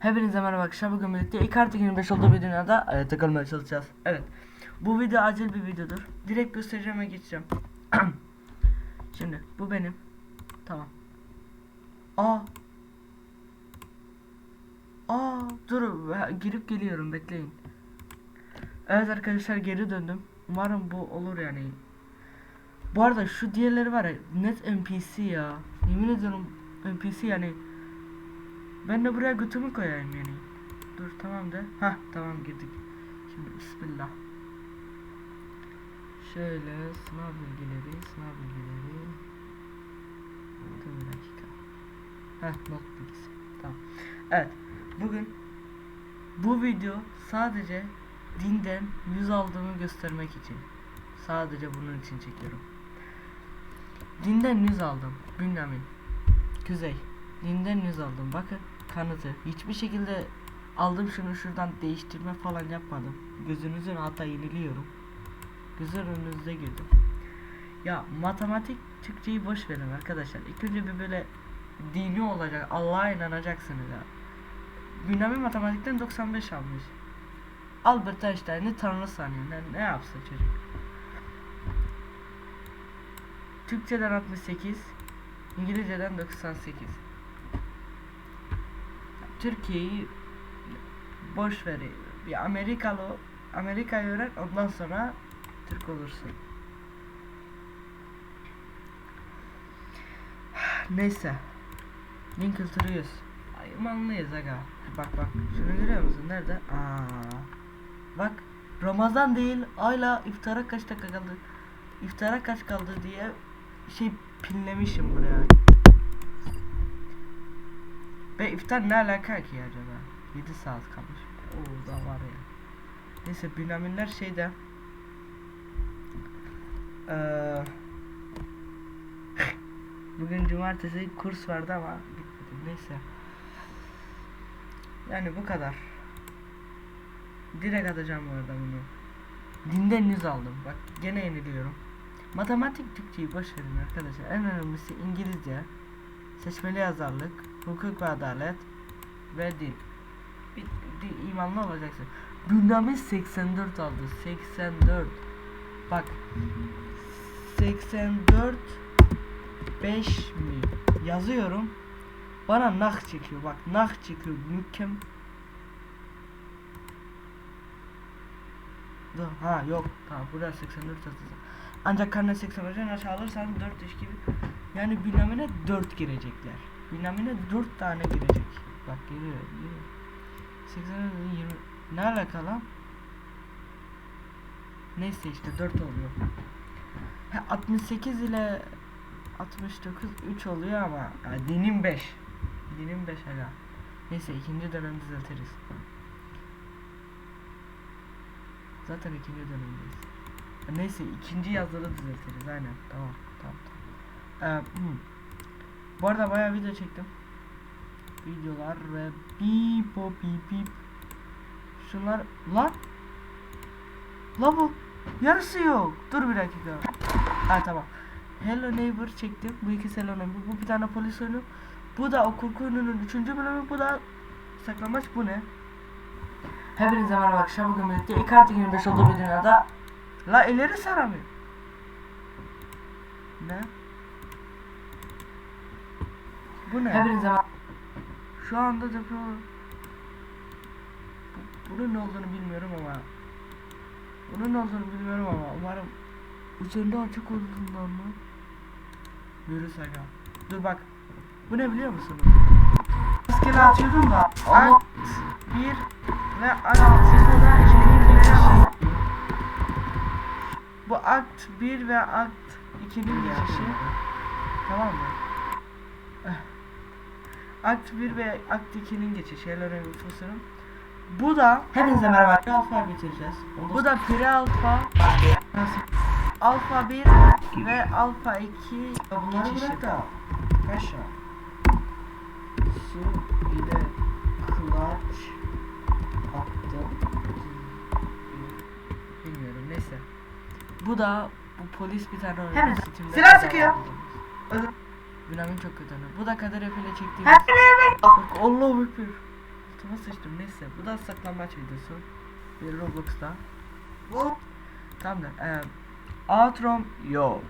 Hepinize merhaba arkadaşlar bugün birlikte ilk artı 25 olduğu bir dünyada e, takılmaya çalışacağız. Evet. Bu video acil bir videodur. Direkt göstereceğime geçeceğim. Şimdi bu benim. Tamam. Aa. Aa dur girip geliyorum bekleyin. Evet arkadaşlar geri döndüm. Umarım bu olur yani. Bu arada şu diğerleri var ya net NPC ya. Yemin ediyorum NPC yani. Ben de buraya götümü koyayım yani. Dur tamam da. Hah tamam girdik. Şimdi bismillah. Şöyle sınav bilgileri, sınav bilgileri. Dur bir dakika. Heh not bilgisi. Tamam. Evet. Bugün bu video sadece dinden yüz aldığımı göstermek için. Sadece bunun için çekiyorum. Dinden yüz aldım. Bünyamin. Kuzey. Dinden yüz aldım. Bakın kanıtı. Hiçbir şekilde aldım şunu şuradan değiştirme falan yapmadım. Gözünüzün alta yeniliyorum. Güzel önünüzde girdim. Ya matematik Türkçeyi boş verin arkadaşlar. İlk önce bir böyle dini olacak. Allah'a inanacaksınız ya. Bünyamin matematikten 95 almış. Albert Einstein'ı tanrı sanıyor. Ne, ne yapsın çocuk? Türkçeden 68, İngilizceden 98. Türkiye'yi boş ver. Bir Amerikalı Amerika'yı öğren ondan sonra Türk olursun. Neyse. Din kültürüyüz. Aymanlıyız aga. Bak bak. Şunu görüyor musun? Nerede? Aa. Bak. Ramazan değil. Ayla iftara kaç dakika kaldı? İftara kaç kaldı diye şey pinlemişim buraya. Ve iftar ne alaka ki acaba? 7 saat kalmış. Oo da var ya. Neyse binaminler şeyde. Eee Bugün cumartesi kurs vardı ama gitmedim. Neyse. Yani bu kadar. Direkt atacağım bu arada bunu. Dinden yüz aldım. Bak gene yeniliyorum. Matematik Türkçeyi boş verin arkadaşlar. En önemlisi İngilizce, seçmeli yazarlık, hukuk ve adalet ve dil. Bir, bir imanlı olacaksın. Bünyamin 84 aldı. 84. Bak. 84 5 mi? Yazıyorum. Bana nah çekiyor. Bak nah çekiyor. Mükemmel. Ha yok. Tamam burada 84 yazdı. Ancak karne 85'den aşağı alırsan 4 iş gibi. Yani binamine 4 girecekler. Binamine 4 tane girecek. Bak geliyor. geliyor. 80 20 ne alakalı? Neyse işte 4 oluyor. Ha, 68 ile 69 3 oluyor ama yani dinim 5. Dinim 5 hala. Neyse ikinci dönem düzeltiriz. Zaten ikinci dönemdeyiz. Neyse ikinci yazıda da düzeltiriz aynen. Tamam tamam tamam. Ee, hmm. Bu arada bayağı video çektim. Videolar ve bip hop bip bip. Şunlar lan. La bu. Yarısı yok. Dur bir dakika. Ha tamam. Hello Neighbor çektim. Bu ikisi Hello Neighbor. Bu bir tane polis oyunu. Bu da o korku oyununun 3. bölümü. Bu da saklamaç bu ne? Hepinize merhaba arkadaşlar. Bugün birlikte artı 25 olduğu bir dünyada La ileri saramıyor. Ne? Bu ne? Hepinize Şu anda deprem bu, bunun ne olduğunu bilmiyorum ama bunun ne olduğunu bilmiyorum ama umarım üzerinde açık olduğundan mı? Virüs aga. Dur bak. Bu ne biliyor musunuz? Maskeli atıyordum da akt 1 ve akt 0'da ikinin geçişi. Bu akt 1 ve akt 2'nin geçişi. Tamam mı? Akt 1 ve Akt 2'nin geçişi. Hello Nefus'un. Bu da Hepinize merhaba. Pre alfa bitireceğiz. Bu da pre alfa nasıl? Alfa 1 ve alfa 2 Bunları geçişi. bırak da. Kaşa. Su ile kulaç attım. Bilmiyorum neyse. Bu da bu polis bir tane oynuyor. Silah sıkıyor. Özür- Binamin çok kötü. Bu da Kadir Efe ile çektiğim. Hepinize Bak Allahu Ekber. altıma sıçtım neyse bu da saklanmaç videosu. Bir Roblox'ta. Tamamdır. Ee, outro'm yok.